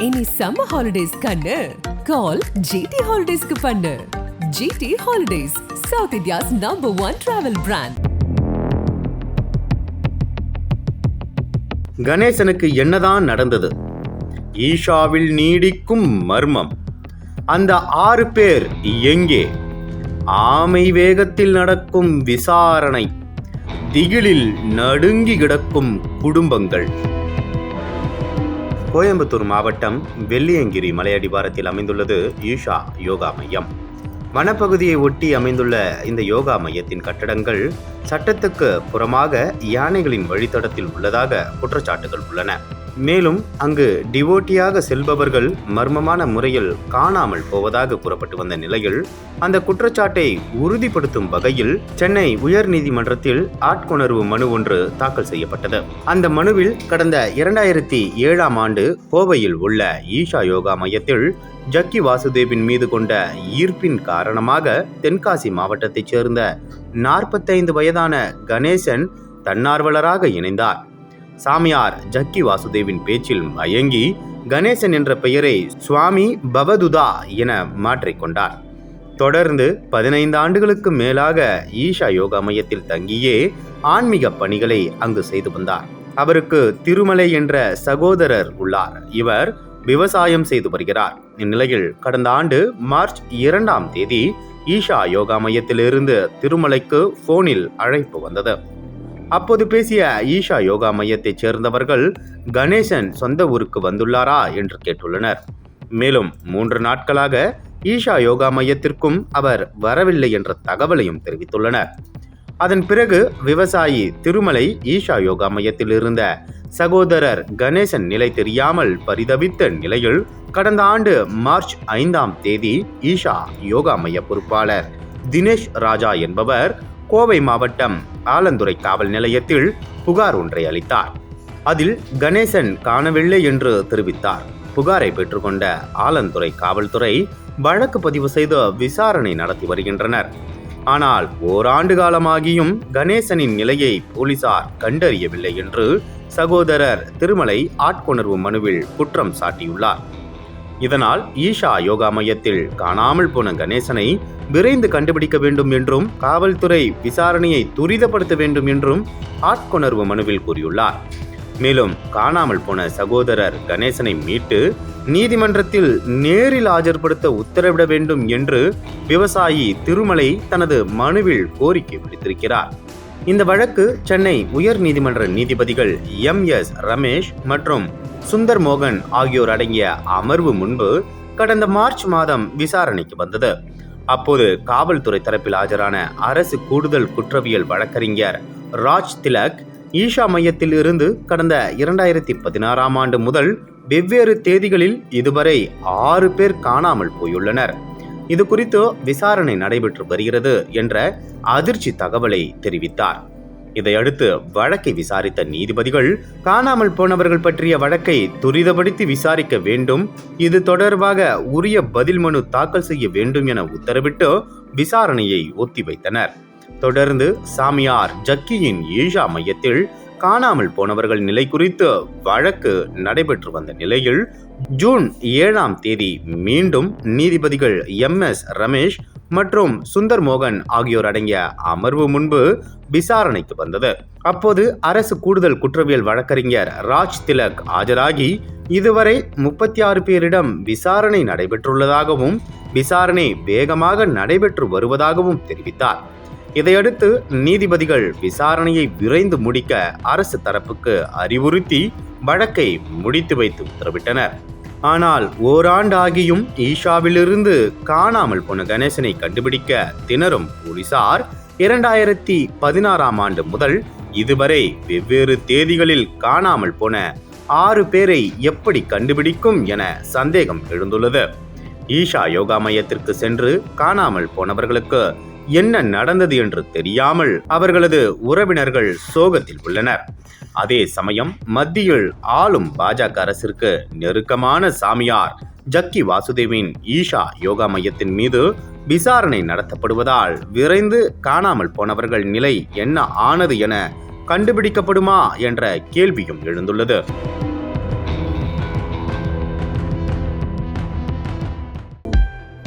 இனி summer holidays கண்ணு. கால் GT ஹாலிடேஸ்க்கு பண்ணு. GT holidays south India's number one travel brand கணேசனுக்கு என்னதான் நடந்தது? ஈஷாவில் நீடிக்கும் மர்மம். அந்த ஆறு பேர் எங்கே? ஆமை வேகத்தில் நடக்கும் விசாரணை. திகிலில் நடுங்கி கிடக்கும் குடும்பங்கள். கோயம்புத்தூர் மாவட்டம் வெள்ளியங்கிரி மலையடிவாரத்தில் அமைந்துள்ளது ஈஷா யோகா மையம். வனப்பகுதியை ஒட்டி அமைந்துள்ள இந்த யோகா மையத்தின் கட்டடங்கள் சட்டத்துக்கு புறமாக யானைகளின் வழித்தடத்தில் உள்ளதாக குற்றச்சாட்டுகள் உள்ளன. மேலும் அங்கு டிவோட்டியாக செல்பவர்கள் மர்மமான முறையில் காணாமல் போவதாக கூறப்பட்டு வந்த நிலையில் அந்த குற்றச்சாட்டை உறுதிப்படுத்தும் வகையில் சென்னை உயர்நீதிமன்றத்தில் ஆட்கொணர்வு மனு ஒன்று தாக்கல் செய்யப்பட்டது. அந்த மனுவில் கடந்த இரண்டாயிரத்தி ஏழாம் ஆண்டு கோவையில் உள்ள ஈஷா யோகா மையத்தில் ஜக்கி வாசுதேவின் மீது கொண்ட ஈர்ப்பின் காரணமாக தென்காசி மாவட்டத்தைச் சேர்ந்த நாற்பத்தைந்து வயதான கணேசன் தன்னார்வலராக இணைந்தார். சாமியார் ஜக்கி வாசுதேவின் பேச்சில் மயங்கி கணேசன் என்ற பெயரை சுவாமி பவதுதா என மாற்றிக்கொண்டார் தொடர்ந்து பதினைந்து ஆண்டுகளுக்கு மேலாக ஈஷா யோகா மையத்தில் தங்கியே ஆன்மீக பணிகளை அங்கு செய்து வந்தார். அவருக்கு திருமலை என்ற சகோதரர் உள்ளார். இவர் விவசாயம் செய்து வருகிறார். இந்நிலையில் கடந்த ஆண்டு மார்ச் இரண்டாம் தேதி ஈஷா யோகா மையத்திலிருந்து திருமலைக்கு போனில் அழைப்பு வந்தது. அப்போது பேசிய ஈஷா யோகா மையத்தைச் சேர்ந்தவர்கள் கணேசன் சொந்த ஊருக்கு வந்துள்ளாரா? என்று கேட்டுள்ளனர். மேலும் மூன்று நாட்களாக ஈஷா யோகா மையத்திற்கும் அவர் வரவில்லை என்ற தகவலையும் தெரிவித்துள்ளனர். அதன் பிறகு விவசாயி திருமலை ஈஷா யோகா மையத்தில் இருந்த சகோதரர் கணேசன் நிலை தெரியாமல் பரிதவித்த நிலையில் கடந்த ஆண்டு மார்ச் ஐந்தாம் தேதி ஈஷா யோகா மைய பொறுப்பாளர் தினேஷ் ராஜா என்பவர் கோவை மாவட்டம் ஆலந்துறை காவல் நிலையத்தில் புகார் ஒன்றை அளித்தார். அதில் கணேசன் காணவில்லை என்று தெரிவித்தார். புகாரை பெற்றுக்கொண்ட ஆலந்துறை காவல்துறை வழக்கு பதிவு செய்து விசாரணை நடத்தி வருகின்றனர். ஆனால் ஓராண்டு காலமாகியும் கணேசனின் நிலையை போலீசார் கண்டறியவில்லை என்று சகோதரர் திருமலை ஆட்கொணர்வு மனுவில் குற்றம் சாட்டியுள்ளார். இதனால் ஈஷா யோகா மையத்தில் காணாமல் போன கணேசனை விரைந்து கண்டுபிடிக்க வேண்டும் என்றும் காவல்துறை விசாரணையை துரிதப்படுத்த வேண்டும் என்றும் ஆட்கொணர்வு மனுவில் கூறியுள்ளார். மேலும் காணாமல் போன சகோதரர் கணேசனை மீட்டு நீதிமன்றத்தில் நேரில் ஆஜர்படுத்த உத்தரவிட வேண்டும் என்று விவசாயி திருமலை தனது மனுவில் கோரிக்கை விடுத்திருக்கிறார். இந்த வழக்கு சென்னை உயர் நீதிமன்ற நீதிபதிகள் எம் எஸ் ரமேஷ் மற்றும் சுந்தர் மோகன் ஆகியோர் அடங்கிய அமர்வு முன்பு கடந்த மார்ச் மாதம் விசாரணைக்கு வந்தது. அப்போது காவல்துறை தரப்பில் ஆஜரான அரசு கூடுதல் குற்றவியல் வழக்கறிஞர் ராஜ் திலக் ஈஷா மையத்தில் இருந்து கடந்த இரண்டாயிரத்தி பதினாறாம் ஆண்டு முதல் வெவ்வேறு தேதிகளில் இதுவரை ஆறு பேர் காணாமல் போயுள்ளனர். இது குறித்து விசாரணை நடைபெற்று வருகிறது என்ற அதிர்ச்சி தகவலை தெரிவித்தார். இதையடுத்து வழக்கை விசாரித்த நீதிபதிகள் காணாமல் போனவர்கள் பற்றிய வழக்கை துரிதப்படுத்தி விசாரிக்க வேண்டும். இது தொடர்பாக உரிய பதில் மனு தாக்கல் செய்ய வேண்டும் என உத்தரவிட்டு விசாரணையை ஒத்திவைத்தனர். தொடர்ந்து சாமியார் ஜக்கியின் ஈஷா மையத்தில் காணாமல் போனவர்கள் நிலை குறித்து வழக்கு நடைபெற்று வந்த நிலையில் ஜூன் ஏழாம் தேதி மீண்டும் நீதிபதிகள் எம் எஸ் ரமேஷ் மற்றும் சுந்தர் மோகன் ஆகியோர் அடங்கிய அமர்வு முன்பு விசாரணைக்கு வந்தது. அப்போது அரசு கூடுதல் குற்றவியல் வழக்கறிஞர் ராஜ் திலக் ஆஜராகி இதுவரை முப்பத்தி ஆறு பேரிடம் விசாரணை நடைபெற்றுள்ளதாகவும் விசாரணை வேகமாக நடைபெற்று வருவதாகவும் தெரிவித்தார். இதையடுத்து நீதிபதிகள் விசாரணையை விரைந்து முடிக்க அரசு தரப்புக்கு அறிவுறுத்தி வழக்கை முடித்து வைத்து உத்தரவிட்டனர். ஆனால் ஓராண்டாகியும் ஈஷாவிலிருந்து காணாமல் போன கணேசனை கண்டுபிடிக்க திணறும் போலீசார் இரண்டாயிரத்தி பதினாறாம் ஆண்டு முதல் இதுவரை வெவ்வேறு தேதிகளில் காணாமல் போன ஆறு பேரை எப்படி கண்டுபிடிக்கும் என சந்தேகம் எழுந்துள்ளது. ஈஷா யோகா மையத்திற்கு சென்று காணாமல் போனவர்களுக்கு என்ன நடந்தது என்று தெரியாமல் அவர்களது உறவினர்கள் சோகத்தில் உள்ளனர். அதே சமயம் மத்தியில் ஆளும் பாஜக அரசிற்கு நெருக்கமான சாமியார் ஜக்கி வாசுதேவின் ஈஷா யோகா மையத்தின் மீது விசாரணை நடத்தப்படுவதால் விரைந்து காணாமல் போனவர்கள் நிலை என்ன ஆனது என கண்டுபிடிக்கப்படுமா என்ற கேள்வியும் எழுந்துள்ளது.